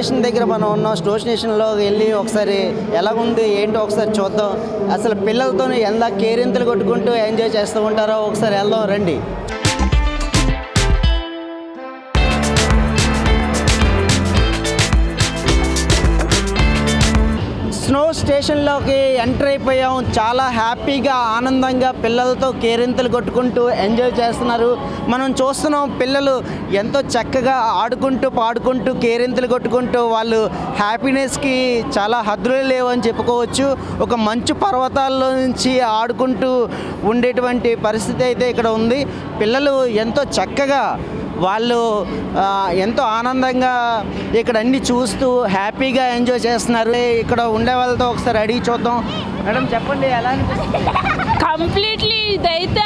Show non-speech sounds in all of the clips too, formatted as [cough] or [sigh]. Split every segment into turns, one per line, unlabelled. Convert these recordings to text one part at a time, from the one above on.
Station దగ్గర మనం ఉన్నాం. స్టో స్టేషన్లో వెళ్ళి ఒకసారి ఎలా ఉంది ఏంటో ఒకసారి చూద్దాం. అసలు పిల్లలతో ఎంత కేరింతలు కొట్టుకుంటూ ఎంజాయ్ చేస్తూ ఉంటారో ఒకసారి వెళ్దాం రండి. స్నో స్టేషన్లోకి ఎంటర్ అయిపోయాం. చాలా హ్యాపీగా ఆనందంగా పిల్లలతో కేరింతలు కొట్టుకుంటూ ఎంజాయ్ చేస్తున్నారు. మనం చూస్తున్నాం పిల్లలు ఎంతో చక్కగా ఆడుకుంటూ పాడుకుంటూ కేరింతలు కొట్టుకుంటూ వాళ్ళు హ్యాపీనెస్కి చాలా హద్దులు లేవని చెప్పుకోవచ్చు. ఒక మంచు పర్వతాల్లో నుంచి ఆడుకుంటూ ఉండేటువంటి పరిస్థితి అయితే ఇక్కడ ఉంది. పిల్లలు ఎంతో చక్కగా వాళ్ళు ఎంతో ఆనందంగా ఇక్కడ అన్ని చూస్తూ హ్యాపీగా ఎంజాయ్ చేస్తున్నారు. ఇక్కడ ఉండే వాళ్ళతో ఒకసారి అడిగి చూద్దాం. మేడం చెప్పండి ఎలా
కంప్లీట్లీ ఇదైతే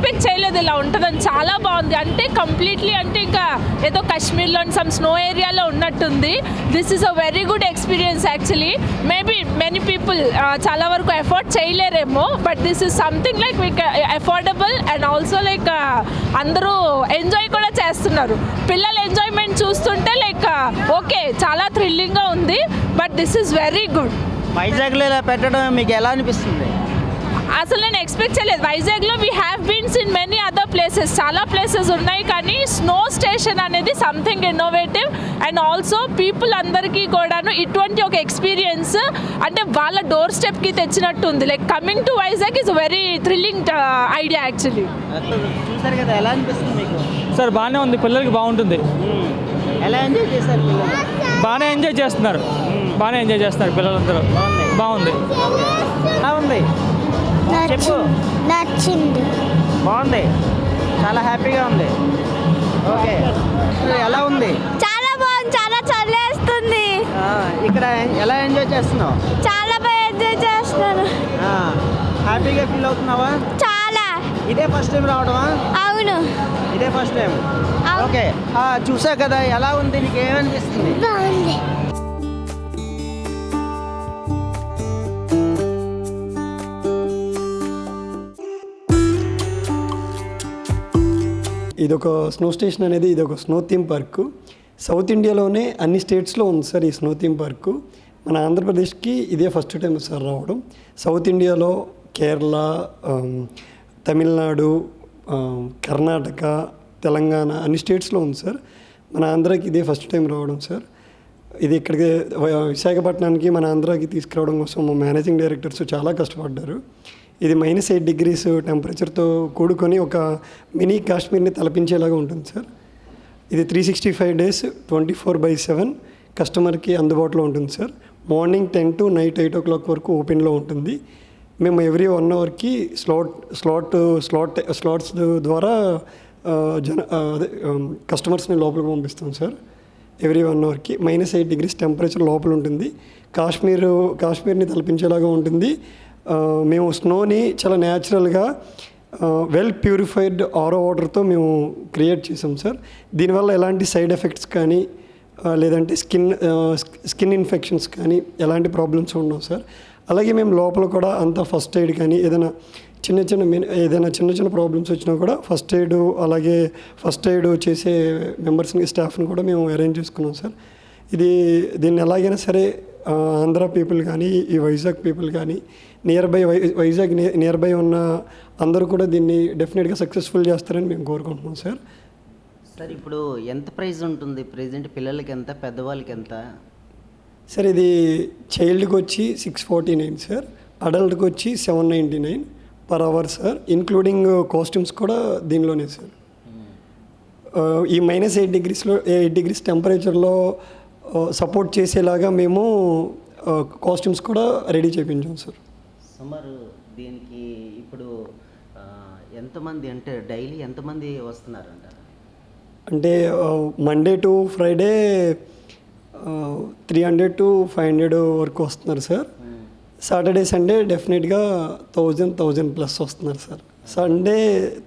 ఎక్స్పెక్ట్ చేయలేదు ఇలా ఉంటుందని చాలా బాగుంది. అంటే కంప్లీట్లీ అంటే ఇంకా ఏదో కాశ్మీర్లో సమ్ స్నో ఏరియాలో ఉన్నట్టుంది. This is a very good experience actually maybe many people చాలా వరకు afford చేయలేరేమో but this is something like మీకు అఫోర్డబుల్ అండ్ ఆల్సో లైక్ అందరూ ఎంజాయ్ కూడా చేస్తున్నారు. పిల్లల ఎంజాయ్మెంట్ చూస్తుంటే లైక్ ఓకే చాలా థ్రిల్లింగ్గా ఉంది but this is very good
వైజాగ్లో ఇలా పెట్టడం మీకు ఎలా అనిపిస్తుంది?
అసలు నేను ఎక్స్పెక్ట్ చేయలేదు. వైజాగ్లో we have been in many other places చాలా ప్లేసెస్ ఉన్నాయి కానీ స్నో స్టేషన్ అనేది something innovative and also people అందరికీ కూడాను ఇటువంటి ఒక ఎక్స్పీరియన్స్ అంటే వాళ్ళ డోర్ స్టెప్కి తెచ్చినట్టు ఉంది. Like coming to Vizag is very thrilling idea actually
చూసారు కదా ఎలా అనిపిస్తుంది మీకు?
సార్ బాగానే ఉంది. పిల్లలకి బాగుంటుంది.
ఎలా ఎంజాయ్ చేశారు
బాగానే ఎంజాయ్ చేస్తున్నారు. బాగానే ఎంజాయ్ చేస్తున్నారు పిల్లలందరూ.
బాగుంది.
బాగుంది.
ఎలా ఉంది? చెప్పు.
నచ్చింది.
బాగుంది. చాలా హ్యాపీగా ఉంది. ఓకే. ఎలా ఉంది?
చాలా బాగుంది. చాలా చల్లేస్తుంది.
ఇక్కడ ఎలా ఎంజాయ్ చేస్తున్నావు?
చాలా బాగా ఎంజాయ్ చేస్తున్నాను.
ఆ, హ్యాపీగా ఫీల్ అవుతున్నావా?
చాలా.
ఇదే ఫస్ట్ టైం రావడమా
అవును.
ఇదే ఫస్ట్ టైం. ఓకే. ఆ, చూసావు కదా. ఎలా ఉంది? నీకు ఏమనిపిస్తుంది
బాగుంది.
ఇది ఒక స్నో స్టేషన్ అనేది ఇది ఒక స్నో థీమ్ పార్క్ సౌత్ ఇండియాలోనే అన్ని స్టేట్స్లో ఉంది సార్ ఈ స్నో థీమ్ పార్క్ మన ఆంధ్రప్రదేశ్కి ఇదే ఫస్ట్ టైం సార్ రావడం. సౌత్ ఇండియాలో కేరళ తమిళనాడు కర్ణాటక తెలంగాణ అన్ని స్టేట్స్లో ఉంది సార్. మన ఆంధ్రాకి ఇదే ఫస్ట్ టైం రావడం సార్. ఇది ఇక్కడికి విశాఖపట్నానికి మన ఆంధ్రాకి తీసుకురావడం కోసం మా మేనేజింగ్ డైరెక్టర్స్ చాలా కష్టపడ్డారు. ఇది మైనస్ ఎయిట్ డిగ్రీస్ టెంపరేచర్తో కూడుకొని ఒక మినీ కాశ్మీర్ని తలపించేలాగా ఉంటుంది సార్. ఇది three sixty five days twenty four by seven కస్టమర్కి అందుబాటులో ఉంటుంది sir. Morning ten to night eight o'clock వరకు ఓపెన్లో ఉంటుంది. మేము ఎవ్రీ వన్ అవర్కి స్లాట్ స్లాట్ స్లాట్ స్లాట్స్ ద్వారా జన అదే కస్టమర్స్ని లోపలికి పంపిస్తాం సార్. ఎవ్రీ వన్ అవర్కి మైనస్ ఎయిట్ డిగ్రీస్ టెంపరేచర్ లోపల ఉంటుంది. కాశ్మీర్ కాశ్మీర్ని తలపించేలాగా ఉంటుంది. మేము స్నోని చాలా న్యాచురల్గా వెల్ ప్యూరిఫైడ్ ఆరో వాటర్తో మేము క్రియేట్ చేసాం సార్. దీనివల్ల ఎలాంటి సైడ్ ఎఫెక్ట్స్ కానీ లేదంటే స్కిన్ స్కిన్ ఇన్ఫెక్షన్స్ కానీ ఎలాంటి ప్రాబ్లమ్స్ ఉండవు సార్. అలాగే మేము లోపల కూడా అంత ఫస్ట్ ఎయిడ్ కానీ ఏదైనా చిన్న చిన్న మెన్ ఏదైనా చిన్న చిన్న ప్రాబ్లమ్స్ వచ్చినా కూడా ఫస్ట్ ఎయిడ్ అలాగే ఫస్ట్ ఎయిడ్ చేసే మెంబర్స్ని స్టాఫ్ని కూడా మేము అరేంజ్ చేసుకున్నాం సార్. ఇది దీన్ని ఎలాగైనా సరే ఆంధ్ర పీపుల్ కానీ ఈ వైజాగ్ పీపుల్ కానీ నియర్ బై వై వైజాగ్ నియర్ బై ఉన్న అందరూ కూడా దీన్ని డెఫినెట్గా సక్సెస్ఫుల్ చేస్తారని మేము కోరుకుంటున్నాం సార్.
సార్ ఇప్పుడు ఎంత ప్రైస్ ఉంటుంది? ప్రెజెంట్ పిల్లలకి ఎంత? పెద్దవాళ్ళకి ఎంత?
సార్ ఇది చైల్డ్కి వచ్చి సిక్స్ ఫార్టీ నైన్ సార్ అడల్ట్కి వచ్చి seven ninety nine per hour sir including costumes కూడా దీనిలోనే సార్. ఆ, ఈ మైనస్ ఎయిట్ డిగ్రీస్లో ఎయిట్ డిగ్రీస్ టెంపరేచర్లో సపోర్ట్ చేసేలాగా మేము కాస్ట్యూమ్స్ కూడా రెడీ చేయించాం సార్.
సుమారు దీనికి ఇప్పుడు ఎంతమంది అంటే డైలీ ఎంతమంది వస్తున్నారంట
అంటే Monday to Friday three hundred to five hundred వరకు వస్తున్నారు సార్ సాటర్డే సండే డెఫినెట్గా థౌజండ్ థౌజండ్ ప్లస్ వస్తున్నారు sir Sunday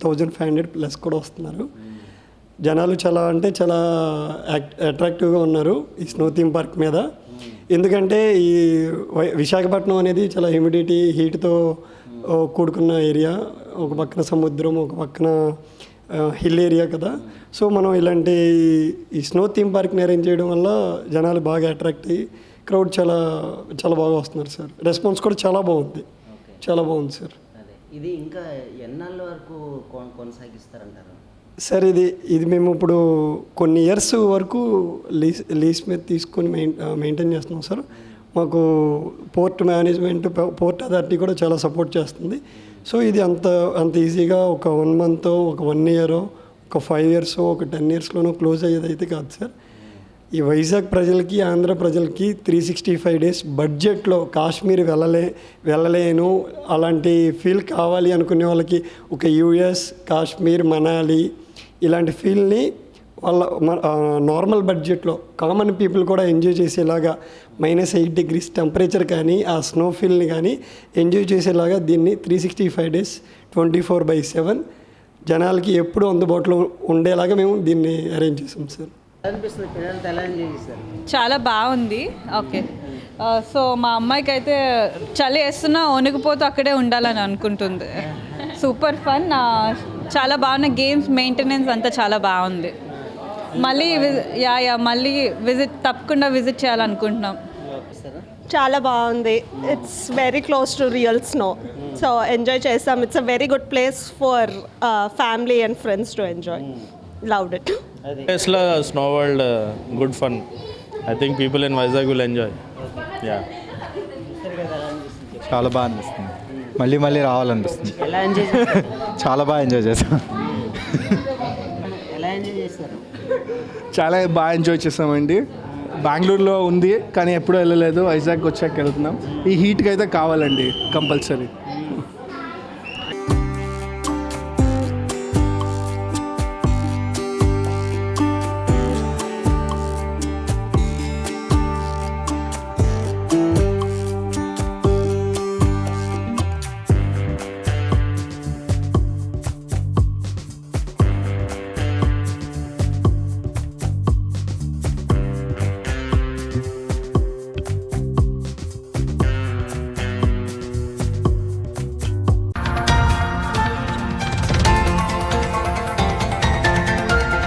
thousand five hundred plus కూడా వస్తున్నారు. జనాలు చాలా అంటే చాలా అట్రాక్టివ్గా ఉన్నారు ఈ స్నో థీమ్ పార్క్ మీద. ఎందుకంటే ఈ విశాఖపట్నం అనేది చాలా హ్యూమిడిటీ హీట్తో కూడుకున్న ఏరియా ఒక పక్కన సముద్రం ఒక పక్కన హిల్ ఏరియా కదా. సో మనం ఇలాంటి ఈ స్నో థీమ్ పార్క్ని అరేంజ్ చేయడం వల్ల జనాలు బాగా అట్రాక్ట్ అయ్యి క్రౌడ్ చాలా చాలా బాగా వస్తున్నారు సార్. రెస్పాన్స్ కూడా చాలా బాగుంది. చాలా బాగుంది సార్.
ఇది ఇంకా ఎన్నాళ్ళ వరకు కొన- కొనసాగిస్తారంటారు?
సార్ ఇది ఇది మేము ఇప్పుడు కొన్ని ఇయర్స్ వరకు లీస్ లీస్ మీద తీసుకొని మెయిన్ మెయింటైన్ చేస్తున్నాం సార్. మాకు పోర్ట్ మేనేజ్మెంట్ పోర్ట్ అథారిటీ కూడా చాలా సపోర్ట్ చేస్తుంది. సో ఇది అంత అంత ఈజీగా ఒక వన్ మంత్ ఒక వన్ ఇయర్ ఒక ఫైవ్ ఇయర్స్ ఒక టెన్ ఇయర్స్లోనో క్లోజ్ అయ్యేది అయితే కాదు సార్. ఈ వైజాగ్ ప్రజలకి ఆంధ్ర ప్రజలకి త్రీ సిక్స్టీ ఫైవ్ డేస్ బడ్జెట్లో కాశ్మీర్ వెళ్ళలే వెళ్ళలేను. అలాంటి ఫీల్ కావాలి అనుకునే వాళ్ళకి ఒక యూఎస్ కాశ్మీర్ మనాలి ఇలాంటి ఫీల్ని వాళ్ళ నార్మల్ బడ్జెట్లో కామన్ పీపుల్ కూడా ఎంజాయ్ చేసేలాగా మైనస్ ఎయిట్ డిగ్రీస్ టెంపరేచర్ కానీ ఆ స్నో ఫీల్ని కానీ ఎంజాయ్ చేసేలాగా దీన్ని three sixty five days twenty four by seven జనాలకి ఎప్పుడూ అందుబాటులో ఉండేలాగా మేము దీన్ని అరేంజ్ చేసాం సార్
చాలా బాగుంది. ఓకే. సో మా అమ్మాయికి అయితే చలి వేస్తున్నా వణికిపోతూ అక్కడే ఉండాలని అనుకుంటుంది. [laughs] సూపర్ ఫన్ చాలా బాగున్నాయి గేమ్స్ మెయింటెనెన్స్ అంతా చాలా బాగుంది. మళ్ళీ వి- యా యా మళ్ళీ విజిట్ తప్పకుండా విజిట్ చేయాలనుకుంటున్నాం.
చాలా బాగుంది. It's very close to real snow so enjoy చేస్తాం it's a very good place for family and friends to enjoy loved it
World, uh, good fun. I think people in Vizag will enjoy. Yeah.
చాలా బాగా అనిపిస్తుంది. మళ్ళీ మళ్ళీ రావాలనిపిస్తుంది.
Enjoy [laughs]
చాలా బాగా enjoy చేసాం
ఎలా ఎంజాయ్ చేస్తారు
చాలా బాగా ఎంజాయ్ చేసామండి. బెంగళూరులో ఉంది కానీ ఎప్పుడూ వెళ్ళలేదు. వైజాగ్ వచ్చాక వెళ్తున్నాం. ఈ హీట్కి అయితే కావాలండి కంపల్సరీ.